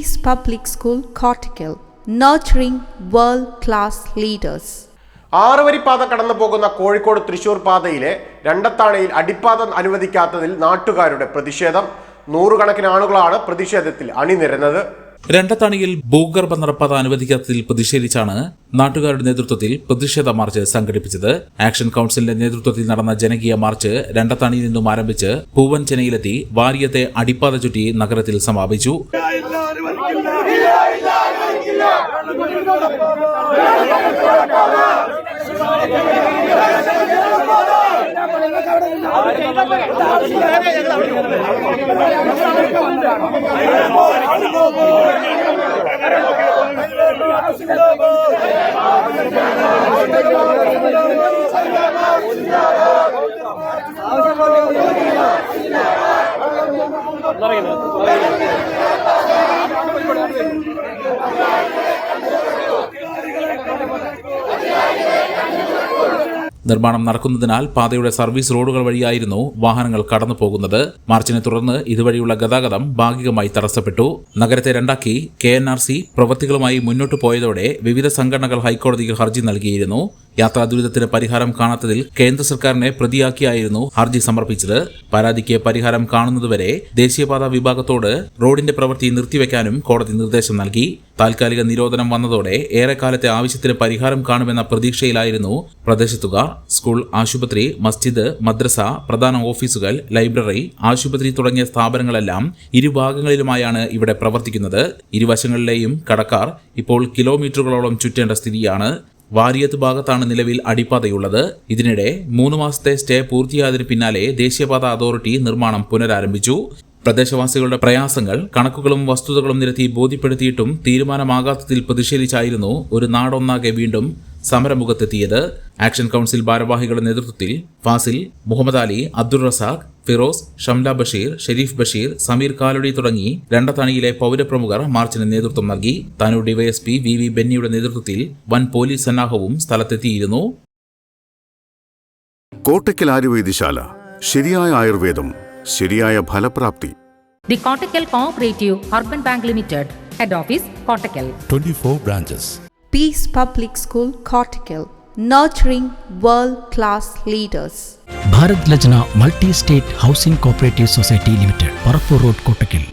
Peace Public School, Cortical, nurturing world class leaders. ആറുവരിപ്പാത കടന്നു പോകുന്ന കോഴിക്കോട് തൃശൂർ പാതയിലെ രണ്ടത്താണയിൽ അടിപ്പാത അനുവദിക്കാത്തതിൽ നാട്ടുകാരുടെ പ്രതിഷേധം നൂറുകണക്കിന് ആളുകളാണ് പ്രതിഷേധത്തിൽ അണിനിരന്നത് രണ്ടത്താണിയിൽ ഭൂഗർഭ നടപ്പാത അനുവദിക്കാത്തതിൽ പ്രതിഷേധിച്ചാണ് നാട്ടുകാരുടെ നേതൃത്വത്തിൽ പ്രതിഷേധ മാർച്ച് സംഘടിപ്പിച്ചത്. ആക്ഷൻ കൌൺസിലിന്റെ നേതൃത്വത്തിൽ നടന്ന ജനകീയ മാർച്ച് രണ്ടത്താണിയിൽ നിന്നും ആരംഭിച്ച് പൂവൻചെനയിലെത്തി വാരിയത്തെ അടിപ്പാത ചുറ്റി നഗരത്തിൽ സമാപിച്ചു. Let me know. നിർമ്മാണം നടക്കുന്നതിനാൽ പാതയുടെ സർവീസ് റോഡുകൾ വഴിയായിരുന്നു വാഹനങ്ങൾ കടന്നു പോകുന്നത് മാർച്ചിനെ തുടർന്ന് ഇതുവഴിയുള്ള ഗതാഗതം ഭാഗികമായി തടസ്സപ്പെട്ടു. നഗരത്തെ രണ്ടാക്കി കെ പ്രവൃത്തികളുമായി മുന്നോട്ടു പോയതോടെ വിവിധ സംഘടനകൾ ഹൈക്കോടതിയിൽ ഹർജി നൽകിയിരുന്നു. യാത്രാ ദുരിതത്തിന് പരിഹാരം കാണാത്തതിൽ കേന്ദ്ര സർക്കാരിനെ പ്രതിയാക്കിയായിരുന്നു ഹർജി സമർപ്പിച്ചത്. പരാതിക്ക് പരിഹാരം കാണുന്നതുവരെ ദേശീയപാത വിഭാഗത്തോട് റോഡിന്റെ പ്രവൃത്തി നിർത്തിവെക്കാനും കോടതി നിർദ്ദേശം നൽകി. താൽക്കാലിക നിരോധനം വന്നതോടെ ഏറെക്കാലത്തെ ആവശ്യത്തിന് പരിഹാരം കാണുമെന്ന പ്രതീക്ഷയിലായിരുന്നു പ്രദേശത്തുകാർ. സ്കൂൾ ആശുപത്രി മസ്ജിദ് മദ്രസ പ്രധാന ഓഫീസുകൾ ലൈബ്രറി ആശുപത്രി തുടങ്ങിയ സ്ഥാപനങ്ങളെല്ലാം ഇരുഭാഗങ്ങളിലുമായാണ് ഇവിടെ പ്രവർത്തിക്കുന്നത്. ഇരുവശങ്ങളിലെയും കടക്കാർ ഇപ്പോൾ കിലോമീറ്ററുകളോളം ചുറ്റേണ്ട സ്ഥിതിയാണ് വാരിയത്ത് ഭാഗത്താണ് നിലവിൽ അടിപ്പാതയുള്ളത്. ഇതിനിടെ മൂന്ന് മാസത്തെ സ്റ്റേ പൂർത്തിയായതിനു പിന്നാലെ ദേശീയപാത അതോറിറ്റി നിർമ്മാണം പുനരാരംഭിച്ചു. പ്രദേശവാസികളുടെ പ്രയാസങ്ങൾ കണക്കുകളും വസ്തുതകളും നിരത്തി ബോധ്യപ്പെടുത്തിയിട്ടും തീരുമാനമാകാത്തതിൽ പ്രതിഷേധിച്ചായിരുന്നു ഒരു നാടൊന്നാകെ വീണ്ടും സമരമുഖത്തെത്തിയത് ആക്ഷൻ കൗൺസിൽ ഭാരവാഹികളുടെ നേതൃത്വത്തിൽ ഫാസിൽ മുഹമ്മദ് അലി അബ്ദുൾ റസാഖ് ഫിറോസ് ഷംല ബഷീർ ഷെരീഫ് ബഷീർ സമീർ കാലടി തുടങ്ങി രണ്ടത്തണിയിലെ പൗരപ്രമുഖർ മാർച്ചിന് നേതൃത്വം നൽകി. താനൂർ ഡിവൈഎസ്പി വി വി ബെന്നിയുടെ നേതൃത്വത്തിൽ വൻ പോലീസ് സന്നാഹവും സ്ഥലത്തെത്തിയിരുന്നു. കോട്ടയ്ക്കൽ ആയുർവേദശാല. ശരിയായ ആയുർവേദം ശരിയായ ഫലപ്രാപ്തി. The Kottakkal urban bank limited head office Kottakkal. Twenty 24 branches. Peace Public School, Cortical, nurturing world class leaders. Bharat Lajna multi state housing cooperative society limited Parappur road Kottakkal